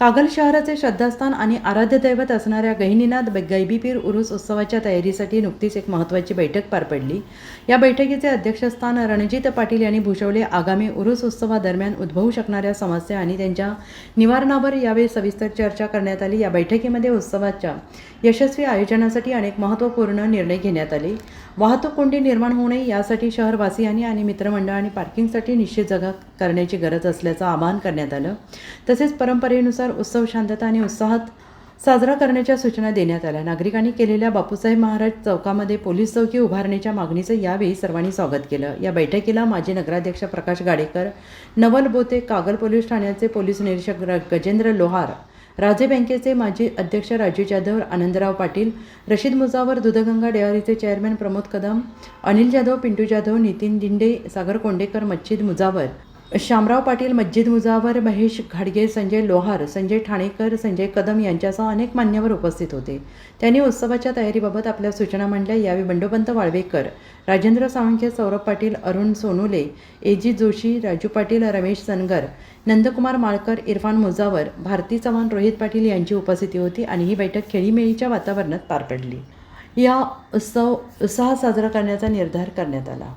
कागल शहराचे श्रद्धास्थान आणि आराध्य दैवत असणाऱ्या गहिनीनाथ गैबीपीर उरुस उत्सवाच्या तयारीसाठी नुकतीच एक महत्त्वाची बैठक पार पडली. या बैठकीचे अध्यक्षस्थान रणजित पाटील यांनी भूषवले. आगामी उरुस उत्सवादरम्यान उद्भवू शकणाऱ्या समस्या आणि त्यांच्या निवारणावर यावेळी सविस्तर चर्चा करण्यात आली. या बैठकीमध्ये उत्सवाच्या यशस्वी आयोजनासाठी अनेक महत्त्वपूर्ण निर्णय घेण्यात आले. वाहतूक कोंडी निर्माण होऊ नये यासाठी शहरवासियांनी आणि मित्रमंडळांनी पार्किंगसाठी निश्चित जागा करण्याची गरज असल्याचं आवाहन करण्यात आलं. तसेच परंपरेनुसार उत्सव शांतता आणि उत्साहात साजरा करण्याच्या सूचना देण्यात आल्या. नागरिकांनी केलेल्या बापूसाहेब महाराज चौकामध्ये पोलीस चौकी उभारण्याच्या मागणीचं यावेळी सर्वांनी स्वागत केलं. या बैठकीला माजी नगराध्यक्ष प्रकाश गाडेकर नवल बोते कागल पोलीस ठाण्याचे पोलीस निरीक्षक गजेंद्र लोहार राजे बँकेचे माजी अध्यक्ष राजू जाधव आनंदराव पाटील रशीद मुजावर दुधगंगा डेअरीचे चेअरमॅन प्रमोद कदम अनिल जाधव पिंटू जाधव नितीन दिंडे सागर कोंडेकर मच्छिद मुजावर शामराव पाटील मज्जिद मुजावर महेश घाडगे संजय लोहार संजय ठाणेकर संजय कदम यांच्यासह अनेक मान्यवर उपस्थित होते. त्यांनी उत्सवाच्या तयारीबाबत आपल्या सूचना मांडल्या. यावेळी बंडोपंत वाळवेकर राजेंद्र सावंखे सौरभ पाटील अरुण सोनुले एजी जोशी राजू पाटील रमेश सनगर नंदकुमार माळकर इरफान मुजावर भारती चव्हाण रोहित पाटील यांची उपस्थिती होती आणि ही बैठक खेळीमेळीच्या वातावरणात पार पडली. या उत्सव उत्साहात साजरा करण्याचा निर्धार करण्यात आला.